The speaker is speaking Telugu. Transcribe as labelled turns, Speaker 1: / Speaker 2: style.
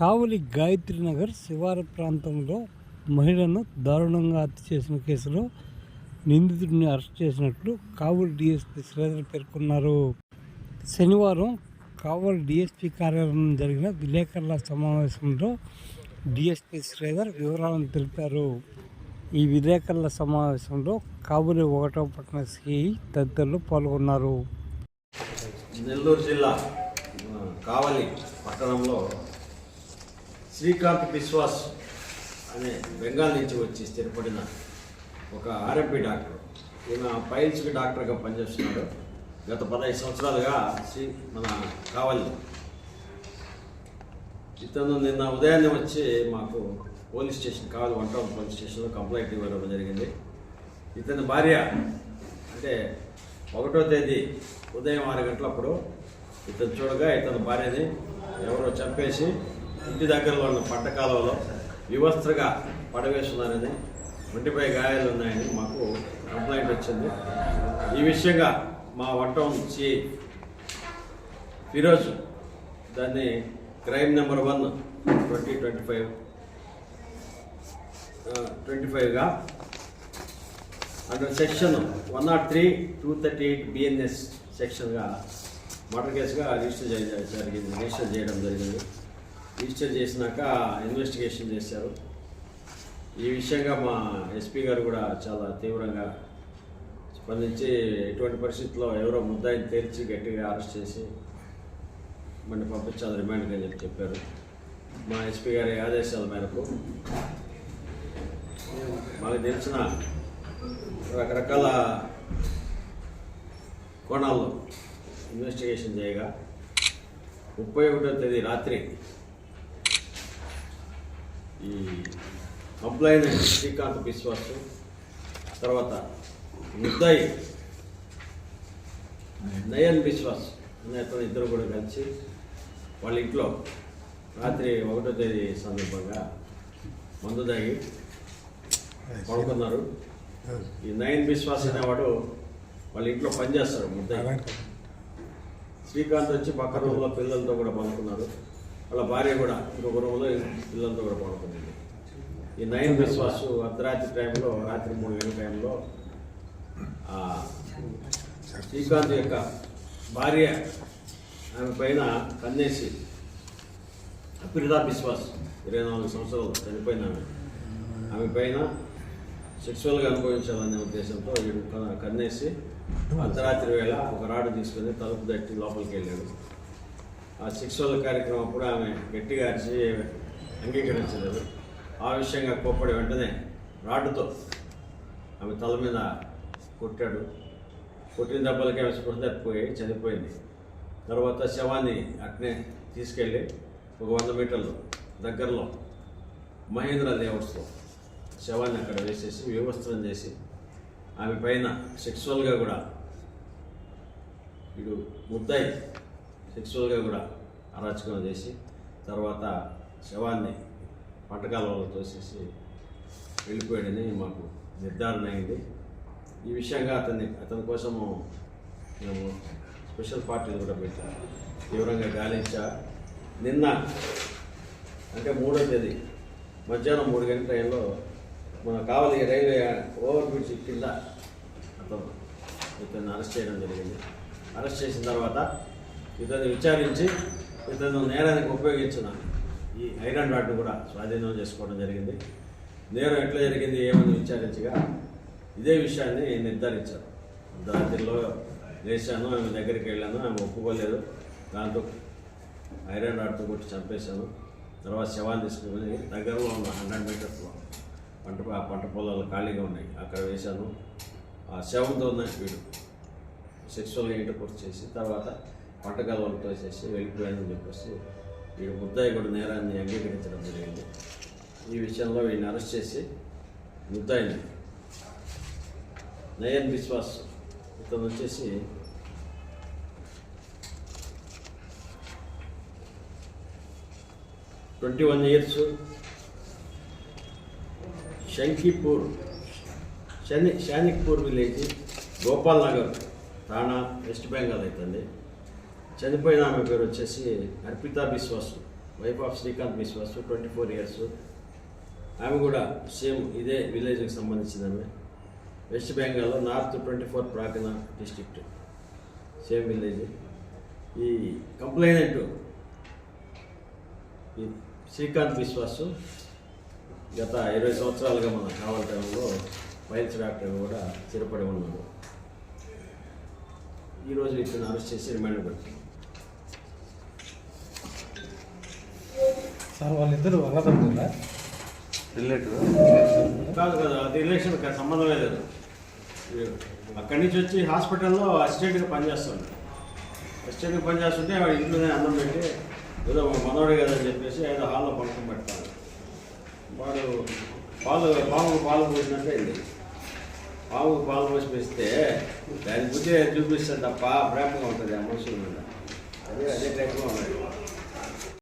Speaker 1: కావలి గాయత్రి నగర్ శివారు ప్రాంతంలో మహిళను దారుణంగా హత్య చేసిన కేసులో నిందితుడిని అరెస్ట్ చేసినట్లు కావలి డిఎస్పీ శ్రీధర్ పేర్కొన్నారు. శనివారం కావలి డిఎస్పీ కార్యాలయం జరిగిన విలేకరుల సమావేశంలో డిఎస్పీ శ్రీధర్ వివరాలను తెలిపారు. ఈ విలేకరుల సమావేశంలో కాబూలి ఒకటో పట్టణ సిఐ తదితరులు పాల్గొన్నారు.
Speaker 2: నెల్లూరు జిల్లా కావలి పట్టణంలో శ్రీకాంత్ బిశ్వాస్ అనే బెంగాల్ నుంచి వచ్చి స్థిరపడిన ఒక ఆర్ఎంపీ డాక్టర్. ఈయన పైల్స్కి డాక్టర్గా పనిచేస్తున్నాడు. గత పదహైదు సంవత్సరాలుగా శ్రీ మన కావాలి. ఇతను నిన్న ఉదయాన్నే వచ్చి మాకు పోలీస్ స్టేషన్ కావాలి వన్ టౌన్ పోలీస్ స్టేషన్లో కంప్లైంట్ ఇవ్వడం జరిగింది. ఇతని భార్య అంటే ఒకటో తేదీ ఉదయం ఆరు గంటలప్పుడు ఇతను చూడగా ఇతని భార్యని ఎవరో చంపేసి ఇంటి దగ్గరలో ఉన్న పట్టకాలంలో వివస్త్రగా పడవేస్తున్నారని ఒంటిపై గాయాలు ఉన్నాయని మాకు కంప్లైంట్ వచ్చింది. ఈ విషయంగా మా వట్టం చీ ఫిరోజ్ దాన్ని crime number one twenty twenty five twenty ఫైవ్గా under section one naught three two thirty eight BNS సెక్షన్గా murder కేసుగా రిజిస్టర్ చేయ జరిగింది రిజిస్టర్ చేయడం జరిగింది. రిజిస్టర్ చేసినాక ఇన్వెస్టిగేషన్ చేశారు. ఈ విషయంగా మా ఎస్పీ గారు కూడా చాలా తీవ్రంగా స్పందించి ఎటువంటి పరిస్థితుల్లో ఎవరో ముద్దాయిని తెరిచి గట్టిగా అరెస్ట్ చేసి మన పంపించాలి రిమాండ్గా చెప్పి చెప్పారు. మా ఎస్పీ గారి ఆదేశాల మేరకు మనకు తెలిసిన రకరకాల కోణాల్లో ఇన్వెస్టిగేషన్ చేయగా ముప్పై ఒకటో తేదీ రాత్రి ఈ కంప్లైంట్ శ్రీకాంత్ బిశ్వాస్ తర్వాత ముద్దాయి నయన్ బిశ్వాస్ అనే అతను ఇద్దరు కూడా కలిసి వాళ్ళ ఇంట్లో రాత్రి ఒకటో తేదీ సందర్భంగా మందు తాగి పడుకున్నారు. ఈ నయన్ బిశ్వాస్ అనేవాడు వాళ్ళ ఇంట్లో పనిచేస్తాడు ముద్దాయి శ్రీకాంత్ వచ్చి పక్క రూమ్లో పిల్లలతో కూడా పడుకున్నారు. వాళ్ళ భార్య కూడా ఇంకొక రూమ్లో పిల్లలతో కూడా పడుకుంది ఈ నయన్ బిశ్వాస్ అర్ధరాత్రి టైంలో రాత్రి మూడు గంటల టైంలో శ్రీకాంత్ యొక్క భార్య ఆమె పైన కన్నేసి అపిరిదా బిశ్వాస్ ఇరవై నాలుగు సంవత్సరాలు చనిపోయిన ఆమె. ఆమె పైన సెక్సువల్గా అనుభవించాలనే ఉద్దేశంతో వీడు కన్నేసి అర్ధరాత్రి వేళ ఒక రాడు తీసుకొని తలుపు తట్టి లోపలికి వెళ్ళాడు. ఆ సెక్సువల్ కార్యక్రమం అప్పుడు ఆమె గట్టిగా అరిచి అంగీకరించలేదు. ఆ విషయంగా కోప్పడి వెంటనే రాడ్డుతో ఆమె తల మీద కొట్టాడు. కొట్టిన దెబ్బలకి ఆమె స్పృహ తప్పిపోయి చనిపోయింది. తర్వాత శవాన్ని అట్నే తీసుకెళ్ళి ఒక వంద మీటర్లు దగ్గరలో మహేంద్ర లేఅవుట్స్లో శవాన్ని అక్కడ వేసేసి వ్యవస్థం చేసి ఆమె పైన సెక్సువల్గా కూడా వీడు ముద్దాయి సెక్సువల్గా కూడా అరాచకం చేసి తర్వాత శవాన్ని పంటకాలంలో తోసేసి వెళ్ళిపోయాడని మాకు నిర్ధారణ అయింది. ఈ విషయంగా అతన్ని అతని కోసము మేము స్పెషల్ పార్టీలు కూడా పెట్టాం తీవ్రంగా గాలించా. నిన్న అంటే మూడో తేదీ మధ్యాహ్నం మూడు గంటల టైంలో మన కావాలి రైల్వే ఓవర్ బ్రిడ్జ్ కింద అతను ఇతన్ని అరెస్ట్ చేయడం జరిగింది. అరెస్ట్ చేసిన తర్వాత ఇతను విచారించి ఇతను నేరానికి ఉపయోగించిన ఈ ఐరన్ రాడ్ను కూడా స్వాధీనం చేసుకోవడం జరిగింది. నేరం ఎట్లా జరిగింది ఏమని విచారించగా ఇదే విషయాన్ని నిర్ధారించాను రాత్రిలో లేచాను ఆమె దగ్గరికి వెళ్ళాను ఆమె ఒప్పుకోలేదు. దాంతో ఐరన్ రాడ్తో కొట్టి చంపేశాను. తర్వాత శవాన్ని తీసుకుని దగ్గరలో ఉన్న హండ్రెడ్ మీటర్స్లో పంట ఆ పంట పొలాలు ఖాళీగా ఉన్నాయి. అక్కడ వేశాను. ఆ శవంతో ఉన్న వీడు సెక్సువల్గా ఇంటర్కోర్స్ చేసి తర్వాత పంట కాలువలతో వెళ్ళిపోయాడని చెప్పేసి వీడు ముద్దాయి కూడా నేరాన్ని అంగీకరించడం జరిగింది. ఈ విషయంలో వీడిని అరెస్ట్ చేసి ముద్దాయిని నయన్ విశ్వాస్ ఇతను వచ్చేసి ట్వంటీ వన్ ఇయర్స్ శంకిపూర్ శని షానిక్పూర్ విలేజ్ గోపాల్ నగర్ థానా వెస్ట్ బెంగాల్ అవుతుంది. చనిపోయిన ఆమె పేరు వచ్చేసి Arpita Biswas wife of Srikanth Viswas twenty four years ఆమె కూడా సేమ్ ఇదే విలేజ్కి సంబంధించిన ఆమె. వెస్ట్ బెంగాల్లో North twenty four Parganas district same village ఈ కంప్లైనెంట్ ఈ శ్రీకాంత్ విశ్వాస్ గత ఇరవై సంవత్సరాలుగా మన కావల టైంలో వైల్స్ డాక్టర్ కూడా స్థిరపడి ఉన్నాడు. ఈరోజు ఇతను అరెస్ట్ చేసి రిమాండ్ పెడుతున్నాం
Speaker 1: సార్ వాళ్ళిద్దరు అన్నదమ్ములా
Speaker 3: రిలేటివ్
Speaker 2: కాదు కదా అది రిలేషన్ సంబంధమే లేదు అక్కడి నుంచి వచ్చి హాస్పిటల్లో అసిస్టెంట్గా పనిచేస్తాడు. అసిస్టెంట్గా పనిచేస్తుంటే వాడు ఇంట్లోనే అన్నం పెట్టి ఏదో మనోడే కదా అని చెప్పేసి ఏదో హాల్లో పడుకుని పెడతాడు. వాడు పాలు పాము పాలు పోసినట్టే అయింది పాము పాలు పోసి పెస్తే దాని బుద్ధి చూపిస్తుంది తప్ప ప్రేమగా ఉంటుంది ఆ మనుషుల మీద. అదే అదే టైప్లో ఉన్నాయి